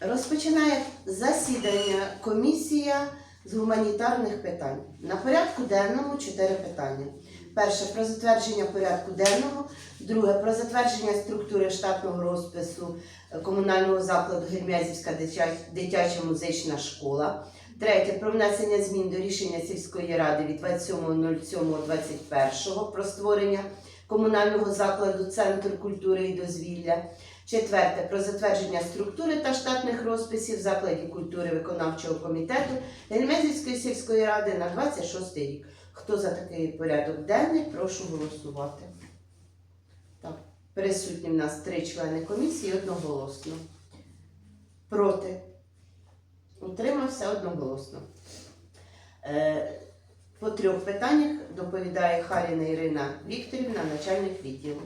Розпочинає засідання комісія з гуманітарних питань. На порядку денному чотири питання. Перше про затвердження порядку денного, друге про затвердження структури штатного розпису комунального закладу Гермязівська дитяча музична школа. Третє про внесення змін до рішення сільської ради від 27.07.21 про створення комунального закладу Центр культури і дозвілля. Четверте про затвердження структури та штатних розписів закладів культури виконавчого комітету Гельмезівської сільської ради на 26 рік. Хто за такий порядок денний, прошу голосувати. Так, присутні в нас три члени комісії одноголосно. Проти. Утримався одноголосно. Е, по трьох питаннях доповідає Харіна Ірина Вікторівна, начальник відділу.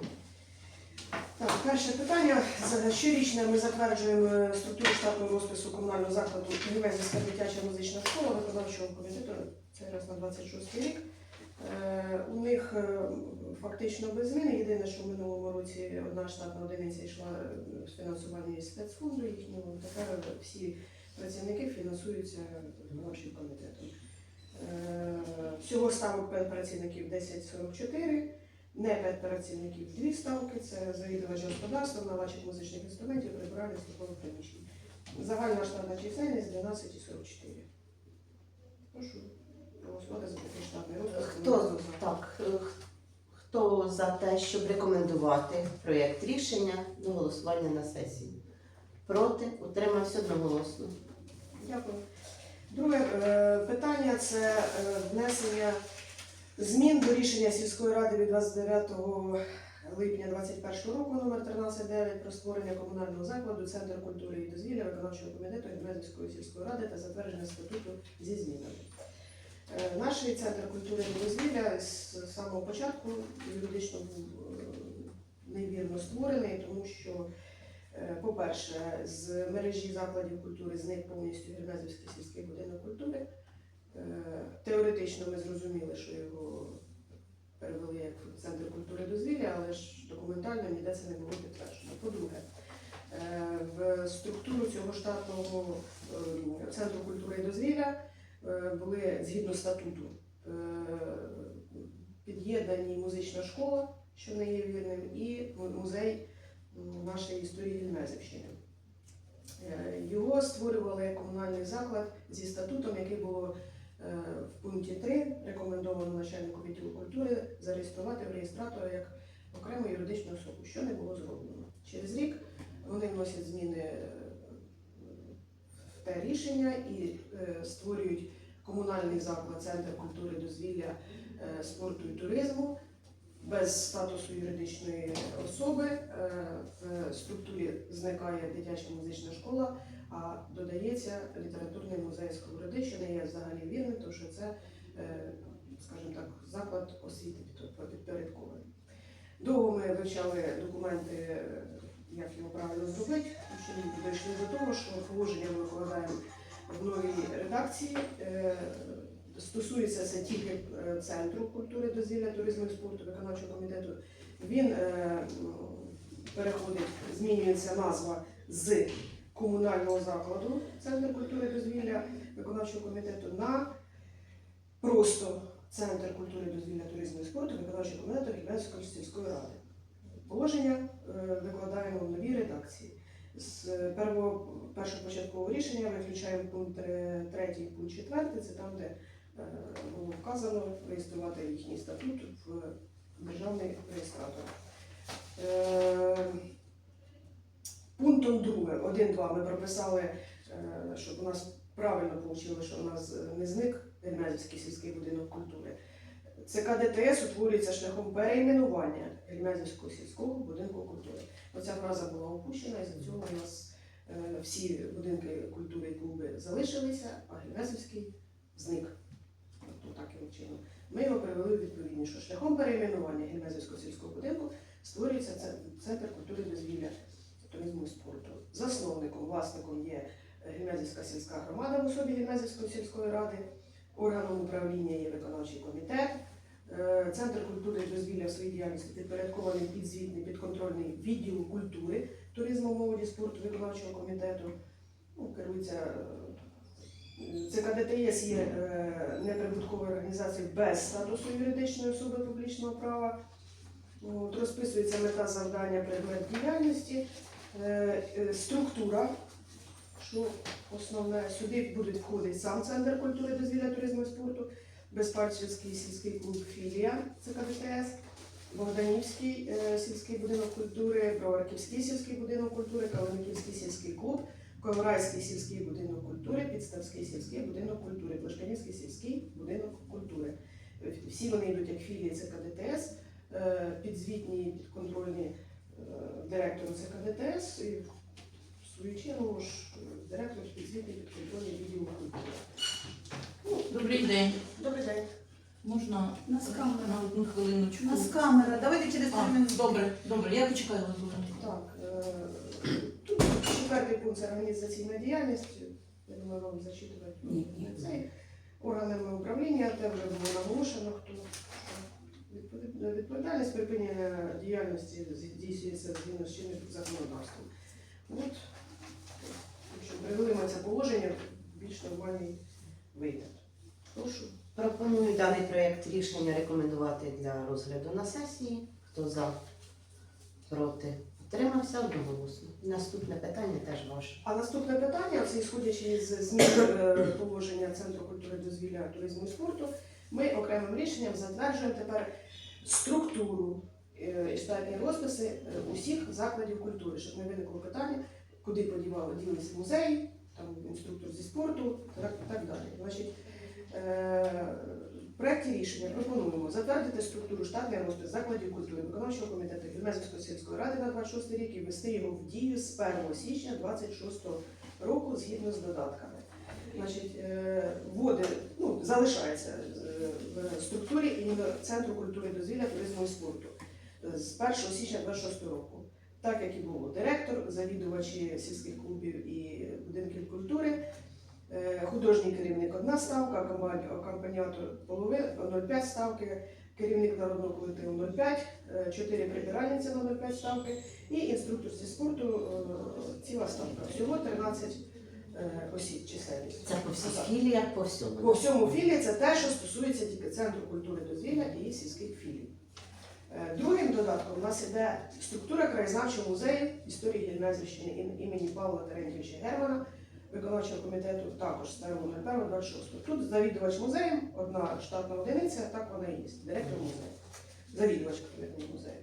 Так, перше питання. Щорічно ми затверджуємо е, структуру штатного розпису комунального закладу Гімназійська дитяча музична школа виконавчого комітету. Це раз на 26 рік. Е, У них е, фактично без зміни. Єдине, що в минулому році одна штатна одиниця йшла з фінансування із спецфонду їхнього. Тепер всі працівники фінансуються виконавчим комітетом. Всього ставок працівників 1044. Не п'ять працівників, дві ставки це завідувач господарства, наладчик музичних інструментів, прибиральних службових приміщень. Загальна штатна чисельність 12,44. Прошу голосувати за такий штатний розпис. Хто так? е, Хто за те, щоб рекомендувати проєкт рішення до голосування на сесії? Проти? Утримався одноголосно. Дякую. Друге е, питання це е, внесення змін до рішення сільської ради від 29 липня 2021 року номер 13.9 про створення комунального закладу Центр культури і дозвілля виконавчого комітету Гімназівської сільської ради та затвердження статуту зі змінами. Е, Наш центр культури і дозвілля з самого початку юридично був е, невірно створений, тому що Е, По-перше, з мережі закладів культури зник повністю Гермезівський сільський будинок культури. Е, ми зрозуміли, що його перевели як центр культури дозвілля, але ж документально ніде це не було підтверджено. По-друге, е, в структуру цього штатного е, центру культури і дозвілля е, були згідно статуту під'єднані музична школа, що не є вірним, і музей нашої історії Гельмезівщини. Е, Його створювали як комунальний заклад зі статутом, який було в пункті 3 рекомендовано начальнику відділу культури зареєструвати в реєстратора як окрему юридичну особу, що не було зроблено. Через рік вони вносять зміни е, в те рішення і е, створюють комунальний заклад, центр культури, дозвілля, е, спорту і туризму без статусу юридичної особи. Е, В структурі зникає дитяча музична школа, а додається літературний музей Сковороди, що не є взагалі вірним, тому що це, е, скажімо так, заклад освіти під- підпорядкований. Довго ми вивчали документи, е, як його правильно зробити, що ми дійшли до того, що положення ми викладаємо в новій редакції. Е, Стосується це тільки е, центру культури, дозвілля, туризму спорту виконавчого комітету. Він е, переходить, змінюється назва з комунального закладу Центр культури дозвілля виконавчого комітету на просто Центр культури, дозвілля, туризму і спорту виконавчого комітету Гімназівської сільської ради. Положення е, викладаємо в новій редакції. З е, перво, першопочаткового рішення виключаємо пункт 3 пункт 4, це там, де е, було вказано реєструвати їхній статут в державний реєстратор. Е, Пунктом 2, 1.2 ми прописали, е, щоб у нас правильно вийшло, що у нас е, не зник Гельмезівський сільський будинок культури. ЦК ДТС утворюється шляхом перейменування Гельмезівського сільського будинку культури. Оця фраза була опущена, і за цього у нас е, всі будинки культури і клуби залишилися, а Гельмезівський зник. Тобто таким чином. Ми його привели у відповідність, що шляхом перейменування Гельмезівського сільського будинку створюється центр культури дозвілля, туризму і спорту. Засновником, власником є Гельмезівська сільська громада в особі Гельмезівської сільської ради, органом управління є виконавчий комітет. Е, Центр культури і дозвілля в своїй діяльності підпорядкований підзвітний підконтрольний відділу культури, туризму, молоді, спорту, виконавчого комітету. ну, керується. ЦКДТС є е, неприбутковою організацією без статусу юридичної особи публічного права. От, розписується мета завдання предмет діяльності, е, е, структура, що основне сюди будуть входити сам центр культури, дозвілля, туризму і спорту, Безпальчівський сільський клуб філія ЦКДТС, Богданівський сільський будинок культури, Броварківський сільський будинок культури, Калиниківський сільський клуб, Коврайський сільський будинок культури, Підставський сільський будинок культури, Плешканівський сільський будинок культури. Всі вони йдуть як філії ЦКДТС, е, підзвітні, підконтрольні е, директору ЦКДТС і в свою чергу ж директор підзвітний підконтрольний відділу культури. Ну, Добрий день. Добрий день. Можна нас камера. на одну хвилиночку? У нас камера, давайте через А, три минути. добре, добре, я почекаю вас Так, е, четвертий пункт це організаційна діяльність. Я думаю, вам зачитувати. Цей органами управління, те вже було наголошено, хто відповідальність припинення діяльності здійснюється згідно з чинним законодавством. От, якщо привели ми це положення, більш нормальний вигляд. Прошу. Пропоную даний проєкт рішення рекомендувати для розгляду на сесії. Хто за, проти, утримався одноголосно. Наступне питання теж ваше. А наступне питання, це ісходячи з змін е, положення Центру культури, дозвілля, туризму і спорту, ми окремим рішенням затверджуємо тепер структуру е, і штатні розписи е, усіх закладів культури, щоб не виникло питання, куди подівали ділися музеї, там інструктор зі спорту, так, так далі. Значить, проєкті рішення пропонуємо затвердити структуру штатний розпис закладів культури виконавчого комітету Гімназівської сільської ради на 26 рік і ввести його в дію з 1 січня 26 року згідно з додатками. Значить, е, вводи, ну, залишається е, в структурі іменно Центру культури дозвілля, туризму і спорту е, з 1 січня 26 року. Так як і було директор, завідувачі сільських клубів і будинків культури, художній керівник одна ставка, акомпані- акомпаніатор половина 0,5 ставки, керівник народного колективу 0,5, е, 4 прибиральниці на 0,5 ставки і інструктор зі спорту е, ціла ставка. Всього 13 е, осіб чисельність. Це по всіх філіях, по всьому. По всьому філії це те, що стосується тільки Центру культури дозвілля і сільських філій. Е, Другим додатком у нас іде структура краєзнавчого музею історії Гельмезівщини імені Павла Терентьєвича Германа, виконавчого комітету також ставимо на 26. Тут завідувач музеєм, одна штатна одиниця, так вона і є, директор музею, завідувач музею.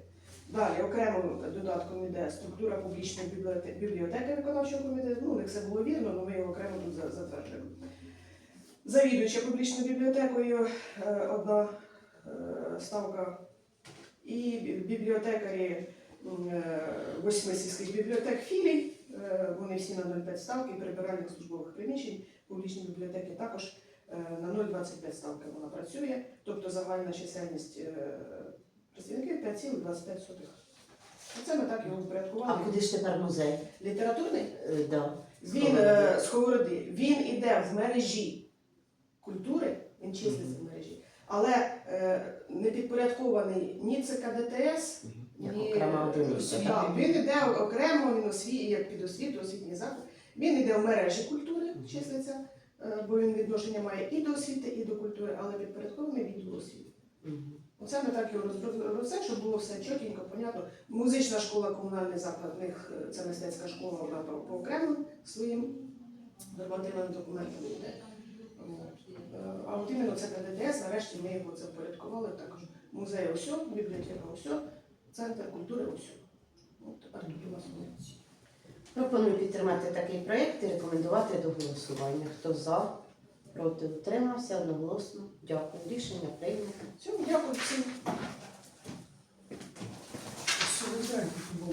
Далі окремим додатком йде структура публічної бібліотеки, бібліотеки виконавчого комітету. Ну, у них все було вірно, але ми його окремо тут затверджуємо. Завідуюча публічною бібліотекою е, одна е, ставка. І бібліотекарі е, восьми сільських бібліотек філій, вони всі на 0,5 ставки, прибиральних службових приміщень, публічні бібліотеки також е, на 0,25 ставки вона працює, тобто загальна чисельність е, працівників 5,25. Оце ми так його впорядкували. А куди ж тепер музей? Літературний Е, да. він е, сковороди, він іде в мережі культури, він числиться в мережі, але е, не підпорядкований ні ЦКДТС, Як ні окрема одиниця. так? Так, він іде окремо, він осві... як під освіту, освітній заклад. Він іде в мережі культури, числиться, е, бо він відношення має і до освіти, і до культури, але підпорядкований відділу освіти. Мгм. Оце ми так його все, щоб було все чітенько, понятно. Музична школа, комунальний заклад, в них е, це мистецька школа, вона по, по окремим своїм нормативним документам йде. От. Е, А от іменно це КДТС, нарешті ми його це впорядкували також. Музей осьо, бібліотека осьо, центр культури усього. От вони. Пропоную підтримати такий проєкт і рекомендувати до голосування. Хто за, проти, утримався одноголосно. Дякую. Рішення прийнято. Всьому дякую всім.